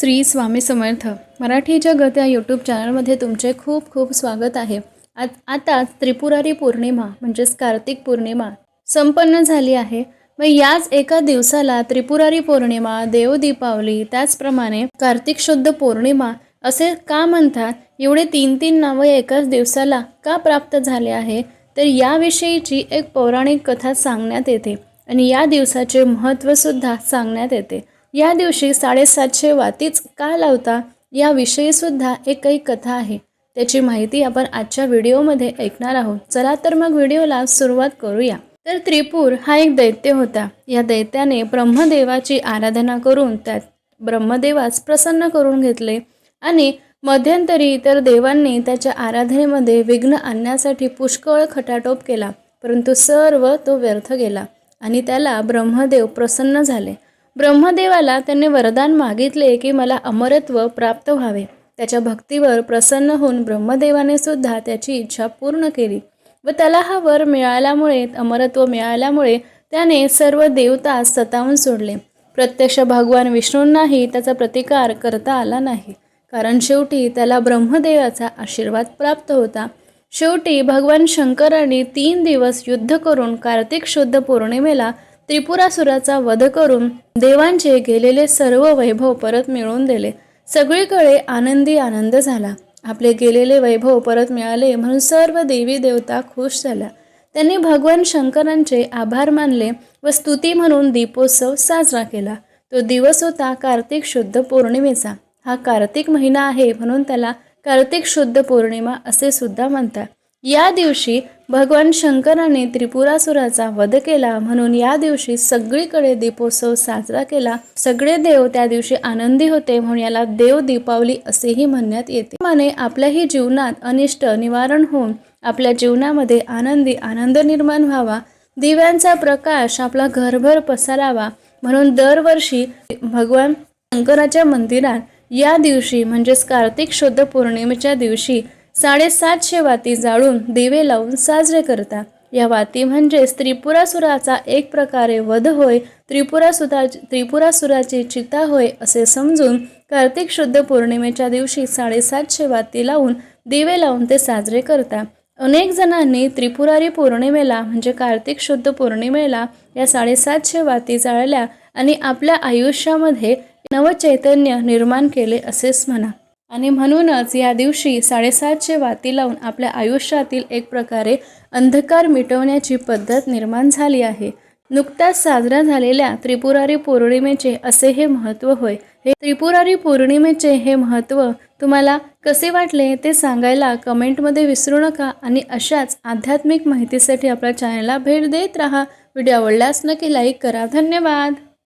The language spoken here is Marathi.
श्री स्वामी समर्थ. मराठी जगत या यूट्यूब चॅनलमध्ये तुमचे खूप खूप स्वागत आहे. आज आता त्रिपुरारी पौर्णिमा म्हणजेच कार्तिक पौर्णिमा संपन्न झाली आहे. व याच एका दिवसाला त्रिपुरारी पौर्णिमा देव दीपावली त्याचप्रमाणे कार्तिक शुद्ध पौर्णिमा असे का म्हणतात? एवढे तीन तीन नावं एकाच दिवसाला का प्राप्त झाले आहे? तर याविषयीची एक पौराणिक कथा सांगण्यात येते. आणि या दिवसाचे महत्त्वसुद्धा सांगण्यात येते. या दिवशी साडेसातशे वातीच का लावता याविषयीसुद्धा एक काही कथा आहे. त्याची माहिती आपण आजच्या व्हिडिओमध्ये ऐकणार आहोत. चला तर मग व्हिडिओला सुरुवात करूया. तर त्रिपूर हा एक दैत्य होता. या दैत्याने ब्रह्मदेवाची आराधना करून त्यात ब्रह्मदेवास प्रसन्न करून घेतले आणि मध्यंतरी इतर देवांनी त्याच्या आराधनेमध्ये विघ्न आणण्यासाठी पुष्कळ खटाटोप केला परंतु सर्व तो व्यर्थ गेला आणि त्याला ब्रह्मदेव प्रसन्न झाले. ब्रह्मदेवाला त्यांनी वरदान मागितले की मला अमरत्व प्राप्त व्हावे. त्याच्या भक्तीवर प्रसन्न होऊन ब्रह्मदेवाने सुद्धा त्याची इच्छा पूर्ण केली व त्याला हा वर मिळाल्यामुळे अमरत्व मिळाल्यामुळे त्याने सर्व देवता सतावून सोडले. प्रत्यक्ष भगवान विष्णूंनाही त्याचा प्रतिकार करता आला नाही. कारण शेवटी त्याला ब्रह्मदेवाचा आशीर्वाद प्राप्त होता. शेवटी भगवान शंकरांनी तीन दिवस युद्ध करून कार्तिक शुद्ध पौर्णिमेला त्रिपुरासुराचा वध करून देवांचे गेलेले सर्व वैभव परत मिळवून दिले. सगळीकडे आनंदी आनंद झाला. आपले गेलेले वैभव परत मिळाले म्हणून सर्व देवी देवता खुश झाल्या. त्यांनी भगवान शंकरांचे आभार मानले व स्तुती म्हणून दीपोत्सव साजरा केला. तो दिवस होता कार्तिक शुद्ध पौर्णिमेचा. हा कार्तिक महिना आहे म्हणून त्याला कार्तिक शुद्ध पौर्णिमा असे सुद्धा म्हणतात. या दिवशी भगवान शंकराने त्रिपुरासुराचा वध केला. म्हणून या दिवशी सगळीकडे दीपोत्सव साजरा केला. सगळे देव त्या दिवशी आनंदी होते म्हणून याला देव दीपावली असेही म्हणण्यात येते. माने आपल्याही जीवनात अनिष्ट निवारण होऊन आपल्या जीवनामध्ये आनंदी आनंद निर्माण व्हावा. दिव्यांचा प्रकाश आपला घरभर पसरावा. म्हणून दरवर्षी भगवान शंकराच्या मंदिरात या दिवशी म्हणजेच कार्तिक शुद्ध पौर्णिमेच्या दिवशी साडेसातशे वाती जाळून दिवे लावून साजरे करतात या वाती म्हणजेच त्रिपुरासुराचा एक प्रकारे वध होय त्रिपुरासुरा त्रिपुरासुराची चिता होय असे समजून कार्तिक शुद्ध पौर्णिमेच्या दिवशी साडेसातशे वाती लावून दिवे लावून ते साजरे करतात अनेक जणांनी त्रिपुरारी पौर्णिमेला म्हणजे कार्तिक शुद्ध पौर्णिमेला या साडेसातशे वाती जाळल्या आणि आपल्या आयुष्यामध्ये नवचैतन्य निर्माण केले असेच म्हणा. आणि म्हणूनच या दिवशी साडेसातशे वाती लावून आपल्या आयुष्यातील एक प्रकारे अंधकार मिटवण्याची पद्धत निर्माण झाली आहे. नुकत्याच साजरा झालेल्या त्रिपुरारी पौर्णिमेचे असे हे महत्त्व होय. हे त्रिपुरारी पौर्णिमेचे हे महत्त्व तुम्हाला कसे वाटले ते सांगायला कमेंटमध्ये विसरू नका आणि अशाच आध्यात्मिक माहितीसाठी आपल्या चॅनलला भेट देत राहा. व्हिडिओ आवडल्यास नक्की लाईक करा. धन्यवाद!